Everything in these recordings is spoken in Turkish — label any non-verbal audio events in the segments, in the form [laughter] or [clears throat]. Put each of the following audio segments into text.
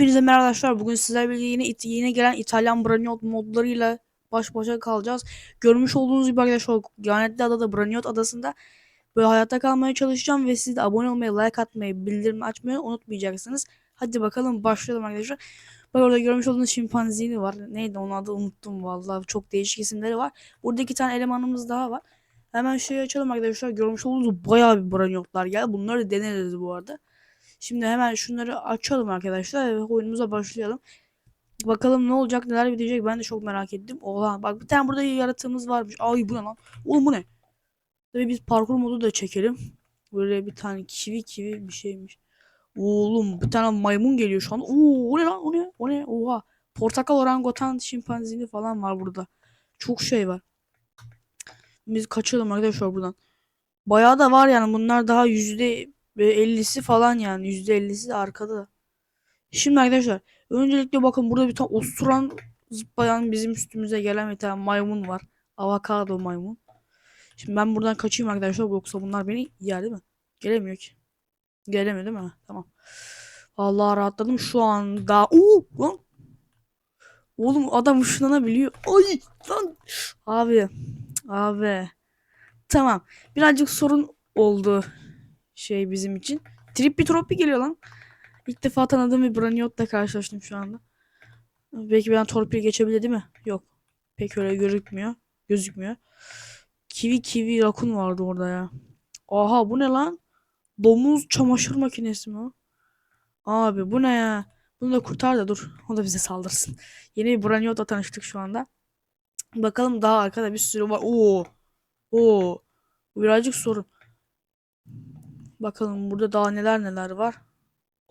Hepinize merhaba arkadaşlar. Bugün sizlerle birlikte yine, yine gelen İtalyan Braniot modlarıyla baş başa kalacağız. Görmüş olduğunuz gibi arkadaşlar lanetli adada Braniot adasında böyle hayatta kalmaya çalışacağım ve siz de abone olmayı, like atmayı, bildirim açmayı unutmayacaksınız. Hadi bakalım başlayalım arkadaşlar. Bak orada görmüş olduğunuz şimpanzini var. Neydi onun adı unuttum vallahi. Çok değişik isimleri var. Burada iki tane elemanımız daha var. Hemen şeyi açalım arkadaşlar. Görmüş olduğunuz bayağı bir Braniotlar geldi. Bunları deneriz bu arada. Şimdi hemen şunları açalım arkadaşlar ve oyunumuza başlayalım. Bakalım ne olacak neler bitecek ben de çok merak ettim. Oha bak bir tane burada yaratığımız varmış. Ay bu ne lan? Oğlum bu ne? Tabii biz parkur modu da çekelim. Böyle bir tane kivi kivi bir şeymiş. Oğlum bir tane maymun geliyor şu an. Oo o ne lan o ne? O ne? Oha. Portakal orangutan şimpanzini falan var burada. Çok şey var. Biz kaçalım arkadaşlar buradan. Bayağı da var yani bunlar daha yüzde ve 50'si falan yani %50'si de arkada. Şimdi arkadaşlar öncelikle bakın burada bir tane osuran zıplayan bizim üstümüze gelen bir tane maymun var. Avokado maymun. Şimdi ben buradan kaçayım arkadaşlar yoksa bunlar beni yer değil mi? Gelemiyor ki. Gelemiyor değil mi? Tamam. Vallahi rahatladım şu anda. Oo lan. Oğlum adam ışınlanabiliyor. Ay lan. Abi. Abi. Tamam. Birazcık sorun oldu şey bizim için. Trippi Troppi geliyor lan. İlk defa tanıdığım bir Braniot'la karşılaştım şu anda. Belki ben torpil geçebilir değil mi? Yok. Pek öyle gözükmüyor. Gözükmüyor. Kivi kivi rakun vardı orada ya. Aha bu ne lan? Domuz çamaşır makinesi mi o? Abi bu ne ya? Bunu da kurtar da dur. O da bize saldırsın. [laughs] Yeni bir Braniot'la tanıştık şu anda. Bakalım daha arkada bir sürü var. Oo. Oo. Birazcık sorun. Bakalım burada daha neler neler var.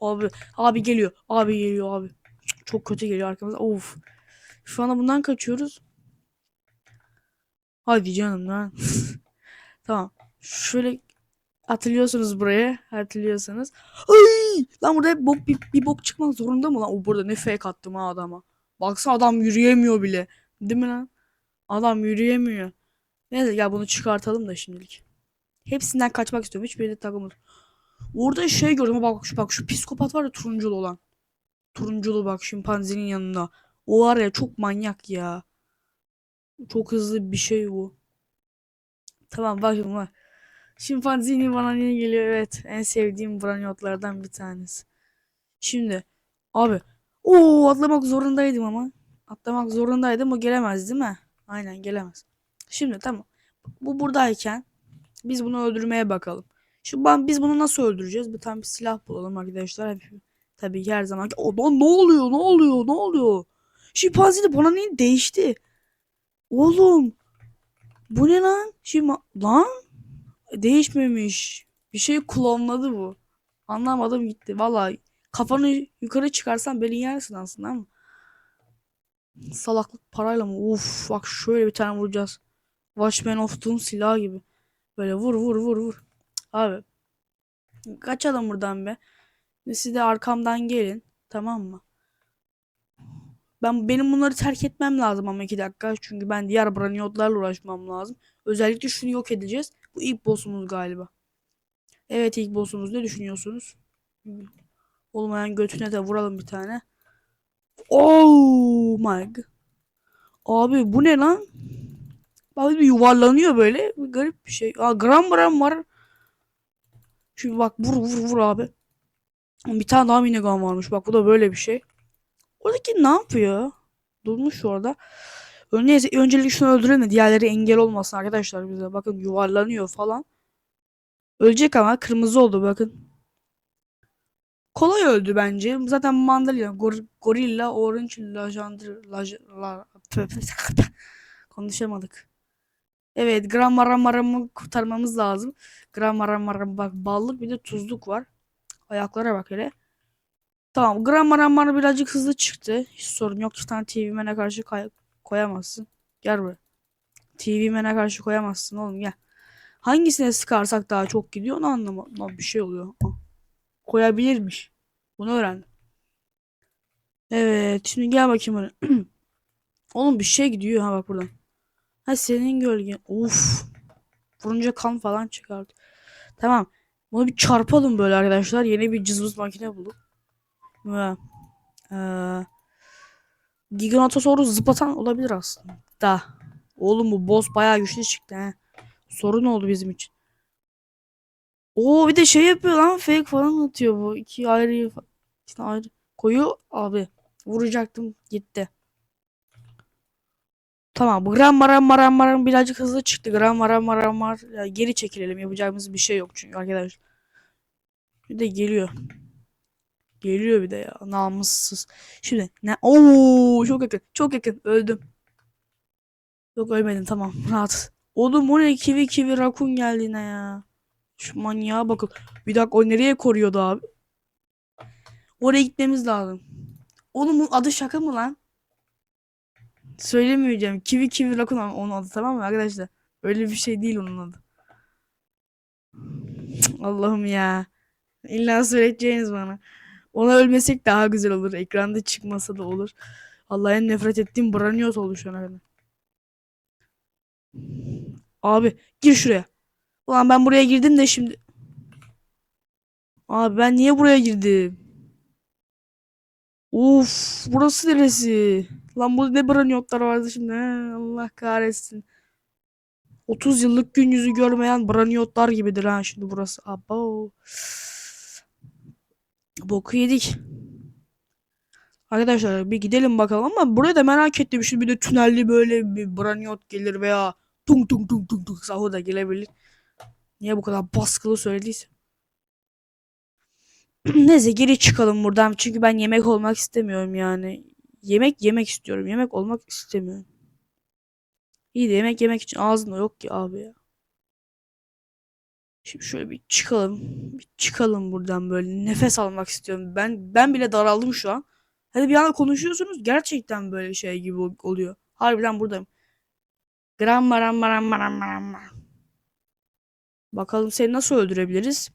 Abi abi geliyor. Abi geliyor abi. Çok kötü geliyor arkamıza. Of. Şu anda bundan kaçıyoruz. Hadi canım lan. [laughs] tamam. Şöyle atılıyorsunuz buraya. Atılıyorsunuz. Ay! Lan burada hep bok, bir, bir bok çıkmak zorunda mı lan? O burada ne fake attım ha adama. Baksana adam yürüyemiyor bile. Değil mi lan? Adam yürüyemiyor. Neyse ya bunu çıkartalım da şimdilik. Hepsinden kaçmak istiyorum. Hiçbiri de takılmadım. Orada şey gördüm. Bak şu bak şu psikopat var ya turunculu olan. Turunculu bak şimpanzinin yanında. O var ya çok manyak ya. Çok hızlı bir şey bu. Tamam bak şimdi bak. Şimpanzini bana niye geliyor? Evet. En sevdiğim branyotlardan bir tanesi. Şimdi. Abi. Oo atlamak zorundaydım ama. Atlamak zorundaydım. O gelemez değil mi? Aynen gelemez. Şimdi tamam. Bu buradayken biz bunu öldürmeye bakalım. Şu ben biz bunu nasıl öldüreceğiz? Bir tane bir silah bulalım arkadaşlar. Tabii ki her zaman. O lan ne oluyor? Ne oluyor? Ne oluyor? Şimpanzi de bana niye değişti? Oğlum. Bu ne lan? Şimdi lan değişmemiş. Bir şey klonladı bu. Anlamadım gitti. Vallahi kafanı yukarı çıkarsan beni yersin aslında ama. Salaklık parayla mı? Uf bak şöyle bir tane vuracağız. Watchmen of Doom silahı gibi. Böyle vur vur vur vur. Abi. Kaçalım buradan be. Siz de arkamdan gelin. Tamam mı? Ben benim bunları terk etmem lazım ama iki dakika. Çünkü ben diğer braniotlarla uğraşmam lazım. Özellikle şunu yok edeceğiz. Bu ilk boss'umuz galiba. Evet ilk boss'umuz. Ne düşünüyorsunuz? Olmayan götüne de vuralım bir tane. Oh my god. Abi bu ne lan? Abi bir yuvarlanıyor böyle. Bir garip bir şey. Aa gram gram var. Şimdi bak vur vur vur abi. Bir tane daha minigun varmış. Bak bu da böyle bir şey. Oradaki ne yapıyor? Durmuş orada. Neyse öncelikle şunu öldürelim de diğerleri engel olmasın arkadaşlar bize. Bakın yuvarlanıyor falan. Ölecek ama kırmızı oldu bakın. Kolay öldü bence. Zaten mandalina, gor gorilla, orange, lajandr, laj, la, [laughs] konuşamadık. Evet, Grammaramaram'ı kurtarmamız lazım. Grammaramaram bak ballık bir de tuzluk var. Ayaklara bak hele. Tamam, Grammaramar birazcık hızlı çıktı. Hiç sorun yok. Bir tane TV mene karşı koyamazsın. Gel buraya. TV mene karşı koyamazsın oğlum gel. Hangisine sıkarsak daha çok gidiyor onu anlamadım. Bir şey oluyor. Koyabilirmiş. Bunu öğrendim. Evet, şimdi gel bakayım [clears throat] oğlum bir şey gidiyor ha bak buradan. Ha senin gölgen. Uf. Vurunca kan falan çıkardı. Tamam. Bunu bir çarpalım böyle arkadaşlar. Yeni bir cızbız makine bulduk. Ve Ee, Giganotosaurus zıplatan olabilir aslında. Da. Oğlum bu boss bayağı güçlü çıktı he. Sorun oldu bizim için. Oo bir de şey yapıyor lan fake falan atıyor bu. İki ayrı işte ayrı koyu abi. Vuracaktım gitti. Tamam bu gram maram maram maram birazcık hızlı çıktı. Gram maram maram mar. Ya geri çekilelim yapacağımız bir şey yok çünkü arkadaşlar. Bir de geliyor. Geliyor bir de ya namussuz. Şimdi ne? Oo çok yakın. Çok yakın. Öldüm. Yok ölmedim tamam. Rahat. Oğlum o ne kivi kivi rakun geldi yine ya. Şu manyağa bakın. Bir dakika o nereye koruyordu abi? Oraya gitmemiz lazım. Oğlum bu adı şaka mı lan? Söylemeyeceğim. Kivi kivi rakun onun adı tamam mı arkadaşlar? Öyle bir şey değil onun adı. Allah'ım ya. İlla söyleyeceğiniz bana. Ona ölmesek daha güzel olur. Ekranda çıkmasa da olur. Allah'a en nefret ettiğim Branios oldu şu ana kadar. Abi gir şuraya. Ulan ben buraya girdim de şimdi. Abi ben niye buraya girdim? Uf burası neresi? Lan burada ne Braniotlar vardı şimdi. He, Allah kahretsin. 30 yıllık gün yüzü görmeyen Braniotlar gibidir ha şimdi burası. Abo. Boku yedik. Arkadaşlar bir gidelim bakalım ama buraya da merak ettim. Şimdi bir de tünelli böyle bir Braniot gelir veya tung tung tung tung tung Sahu da gelebilir. Niye bu kadar baskılı söylediyse. Neyse geri çıkalım buradan. Çünkü ben yemek olmak istemiyorum yani. Yemek yemek istiyorum. Yemek olmak istemiyorum. İyi de yemek yemek için ağzında yok ki abi ya. Şimdi şöyle bir çıkalım. Bir çıkalım buradan böyle. Nefes almak istiyorum. Ben ben bile daraldım şu an. Hadi bir anda konuşuyorsunuz. Gerçekten böyle şey gibi ol- oluyor. Harbiden buradayım. Gram maram maram maram maram. Bakalım seni nasıl öldürebiliriz?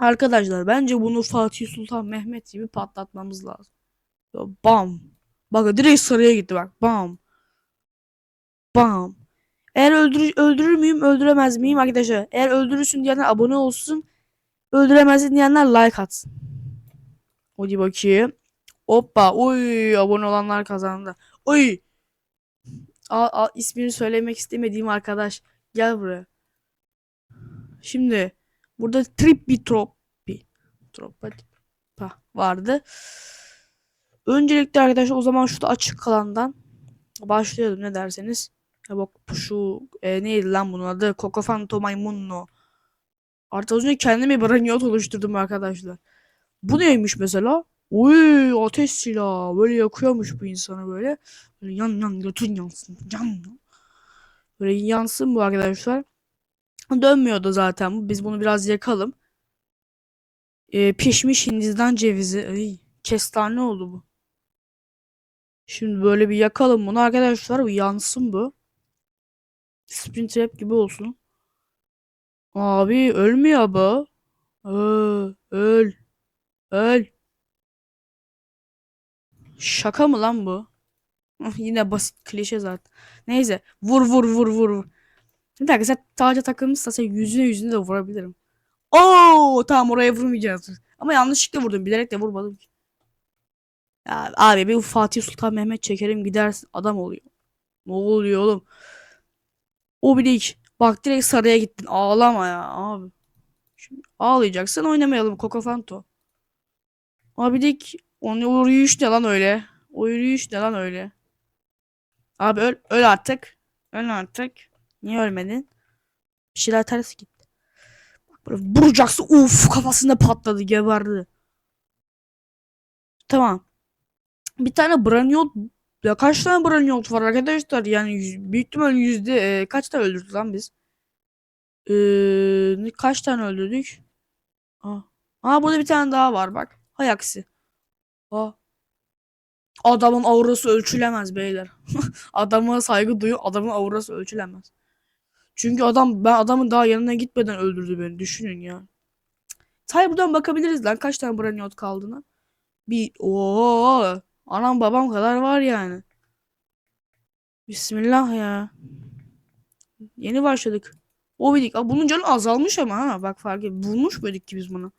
Arkadaşlar bence bunu Fatih Sultan Mehmet gibi patlatmamız lazım. Bam. Bak direkt sarıya gitti bak. Bam. Bam. Eğer öldürür, öldürür müyüm öldüremez miyim arkadaşlar? Eğer öldürürsün diyenler abone olsun. Öldüremezsin diyenler like atsın. Hadi bakayım. Hoppa. Oy abone olanlar kazandı. Oy. Aa, aa, ismini söylemek istemediğim arkadaş. Gel buraya. Şimdi burada Trippitropi Tropi vardı. Öncelikle arkadaşlar o zaman şurada açık kalandan başlayalım ne derseniz. Ya bak şu e, neydi lan bunun adı? Cocofanto Maymunno. Artık az önce kendime branyot oluşturdum arkadaşlar. Bu neymiş mesela? Uy ateş silahı. Böyle yakıyormuş bu insanı böyle. Böyle yan yan götün yansın. Yan yan. Böyle yansın bu arkadaşlar. Dönmüyordu zaten. Biz bunu biraz yakalım. Ee, pişmiş Hindistan cevizi. Ay, kestane oldu bu. Şimdi böyle bir yakalım bunu arkadaşlar. Bir yansın bu. Sprint trap gibi olsun. Abi ölmüyor bu. Öl, öl. Öl. Şaka mı lan bu? [laughs] Yine basit klişe zaten. Neyse. Vur vur vur vur. vur. Dakika sen taca takılmışsa sen yüzüne yüzüne de vurabilirim. Oo tamam oraya vurmayacağız. Ama yanlışlıkla vurdum. Bilerek de vurmadım ki. Ya abi bir Fatih Sultan Mehmet çekerim gidersin adam oluyor. Ne oluyor oğlum? O bile hiç. Bak direkt sarıya gittin. Ağlama ya abi. Şimdi ağlayacaksın oynamayalım Kokofanto. Abi dik onun o yürüyüş ne lan öyle? O yürüyüş ne lan öyle? Abi öl, öl artık. Öl artık. Niye ölmedin? Bir şeyler ters gitti. Böyle vuracaksın. Uf kafasında patladı geberdi. Tamam. Bir tane Braniot ya kaç tane Braniot var arkadaşlar? Yani yüz, büyük ihtimal yüzde e, kaç tane öldürdük lan biz? Ne- kaç tane öldürdük? Aa. Aa burada bir tane daha var bak. Hay aksi. Aa. Adamın aurası ölçülemez beyler. [laughs] Adama saygı duyun. Adamın aurası ölçülemez. Çünkü adam ben adamın daha yanına gitmeden öldürdü beni. Düşünün ya. Hayır buradan bakabiliriz lan kaç tane Braniot kaldığına. Bir ooo anam babam kadar var yani. Bismillah ya. Yeni başladık. O bidik. Bunun canı azalmış ama ha. Bak fark et. Bulmuş muydik ki biz bunu?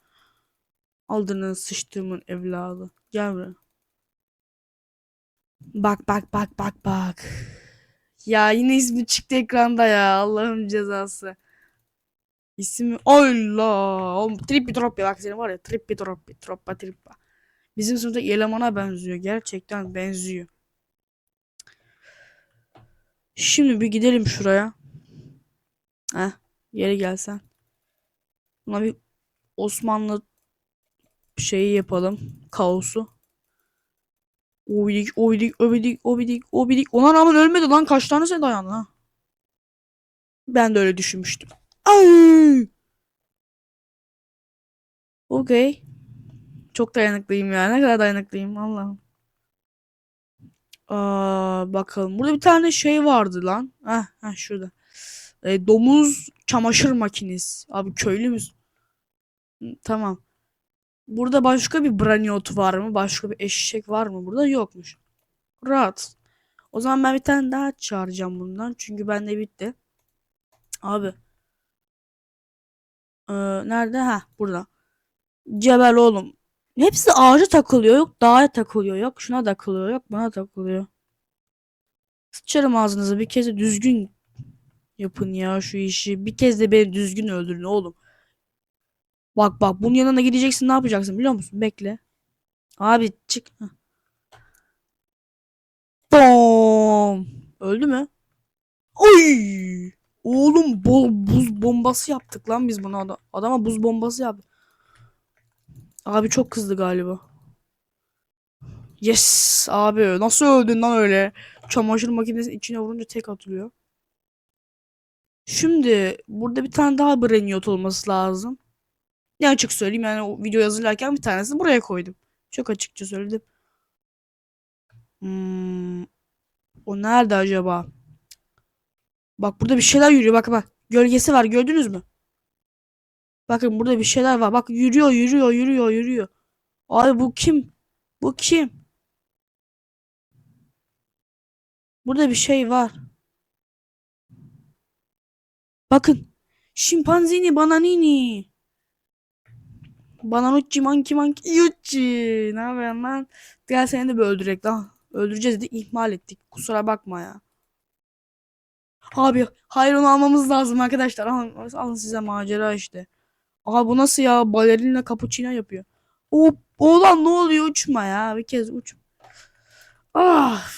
Aldığını sıçtığımın evladı. Gel buraya. Bak bak bak bak bak. Ya yine ismi çıktı ekranda ya. Allah'ım cezası. İsmi Allah. Oğlum Trippi Troppi bak senin var ya Trippi Troppi Troppa Trippa. Bizim sınıftaki elemana benziyor. Gerçekten benziyor. Şimdi bir gidelim şuraya. Heh, geri gelsen. Buna bir Osmanlı şeyi yapalım. Kaosu. Obidik, obidik, obidik, obidik, obidik. Ona rağmen ölmedi lan. Kaç tanesine dayandı ha? Ben de öyle düşünmüştüm. Ay! Okey. Çok dayanıklıyım ya. Ne kadar dayanıklıyım Allah'ım. Aa, bakalım. Burada bir tane şey vardı lan. Heh, heh şurada. E, domuz çamaşır makinesi. Abi köylü müsün? Tamam. Burada başka bir braniot var mı? Başka bir eşek var mı? Burada yokmuş. Rahat. O zaman ben bir tane daha çağıracağım bundan. Çünkü bende bitti. Abi. Ee, nerede? Ha burada. Cebel oğlum. Hepsi ağaca takılıyor. Yok dağa takılıyor. Yok şuna takılıyor. Yok buna takılıyor. Sıçarım ağzınıza. Bir kez de düzgün yapın ya şu işi. Bir kez de beni düzgün öldürün oğlum. Bak bak bunun yanına gideceksin ne yapacaksın biliyor musun? Bekle. Abi çık. Bom. Öldü mü? Oy! Oğlum bol buz bombası yaptık lan biz buna ada- adama buz bombası yaptık. Abi çok kızdı galiba. Yes abi nasıl öldün lan öyle? Çamaşır makinesinin içine vurunca tek atılıyor. Şimdi burada bir tane daha Brainiot olması lazım. Ne açık söyleyeyim yani o video hazırlarken bir tanesini buraya koydum. Çok açıkça söyledim. Hmm, o nerede acaba? Bak burada bir şeyler yürüyor bak bak. Gölgesi var gördünüz mü? Bakın burada bir şeyler var. Bak yürüyor yürüyor yürüyor yürüyor. Abi bu kim? Bu kim? Burada bir şey var. Bakın. Şimpanzini bananini. Bananucci monkey monkey yucci. Ne yapıyorsun lan? Gel seni de bir öldürek lan. Öldüreceğiz dedik ihmal ettik. Kusura bakma ya. Abi hayır almamız lazım arkadaşlar. Alın, alın size macera işte. Aha bu nasıl ya? Balerinle cappuccino yapıyor. O oğlan ne oluyor? Uçma ya. Bir kez uç. Ah.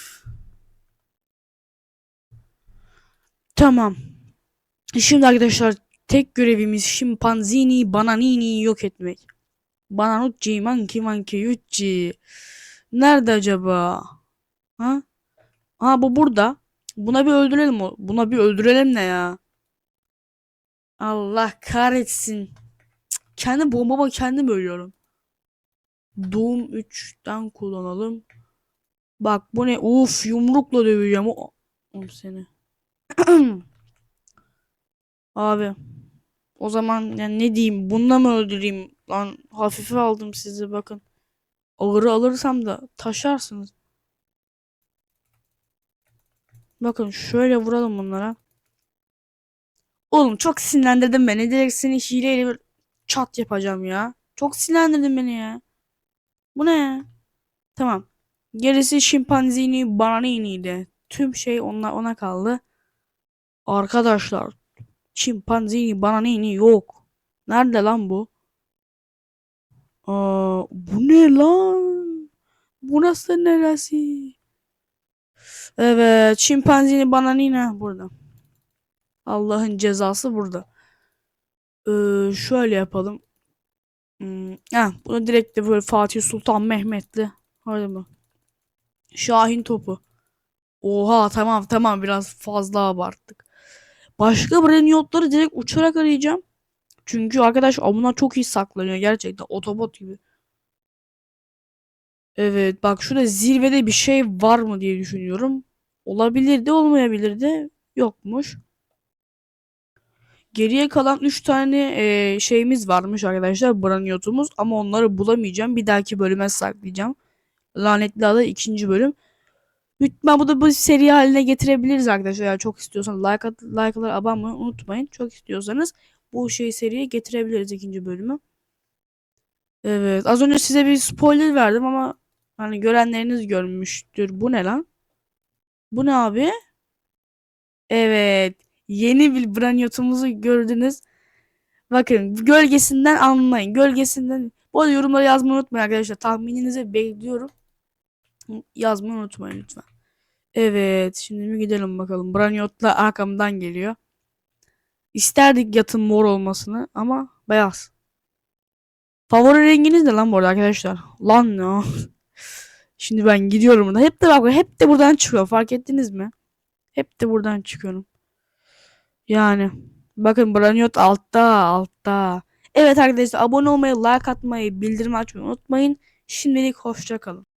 Tamam. Şimdi arkadaşlar tek görevimiz şimpanzini bananini yok etmek. Bananucci monkey monkey yucci. Nerede acaba? Ha? Ha bu burada. Buna bir öldürelim o. Buna bir öldürelim ne ya? Allah kahretsin. Kendi bombama kendim ölüyorum. Doom 3'ten kullanalım. Bak bu ne? Uf yumrukla döveceğim. O seni. [clears throat] Abi. O zaman yani ne diyeyim? Bununla mı öldüreyim? Lan hafife aldım sizi bakın. Ağırı alırsam da taşarsınız. Bakın şöyle vuralım bunlara. Oğlum çok sinirlendirdin beni. Direkt seni hileyle bir çat yapacağım ya. Çok sinirlendirdin beni ya. Bu ne? Tamam. Gerisi şimpanzini bananini'ydi. Tüm şey ona, ona kaldı. Arkadaşlar. Şimpanzini bananini yok. Nerede lan bu? Aa, bu ne lan? Burası neresi? Evet. Şimpanzini bananini burada. Allah'ın cezası burada. Ee, şöyle yapalım. Hmm, heh, bunu direkt de böyle Fatih Sultan Mehmet'li. Hadi mı? Şahin topu. Oha tamam tamam biraz fazla abarttık. Başka brainiyotları direkt uçarak arayacağım. Çünkü arkadaş bunlar çok iyi saklanıyor gerçekten otobot gibi. Evet bak şurada zirvede bir şey var mı diye düşünüyorum. Olabilir de olmayabilir de yokmuş. Geriye kalan 3 tane e, şeyimiz varmış arkadaşlar. Braniyotumuz ama onları bulamayacağım. Bir dahaki bölüme saklayacağım. Lanetli Ada ikinci bölüm. Lütfen bu da bu seri haline getirebiliriz arkadaşlar. Eğer çok istiyorsanız like at, like'lara abone unutmayın. Çok istiyorsanız bu şey seriye getirebiliriz ikinci bölümü. Evet az önce size bir spoiler verdim ama Hani görenleriniz görmüştür. Bu ne lan? Bu ne abi? Evet. Yeni bir branyotumuzu gördünüz. Bakın gölgesinden anlayın. Gölgesinden. Bu arada yorumlara yazmayı unutmayın arkadaşlar. Tahmininizi bekliyorum. Yazmayı unutmayın lütfen. Evet. Şimdi bir gidelim bakalım. Branyotla arkamdan geliyor. İsterdik yatın mor olmasını ama beyaz. Favori renginiz ne lan bu arada arkadaşlar? Lan ne? [laughs] Şimdi ben gidiyorum burada. Hep de bak hep de buradan çıkıyor. Fark ettiniz mi? Hep de buradan çıkıyorum. Yani bakın Branyot altta altta. Evet arkadaşlar abone olmayı, like atmayı, bildirim açmayı unutmayın. Şimdilik hoşça kalın.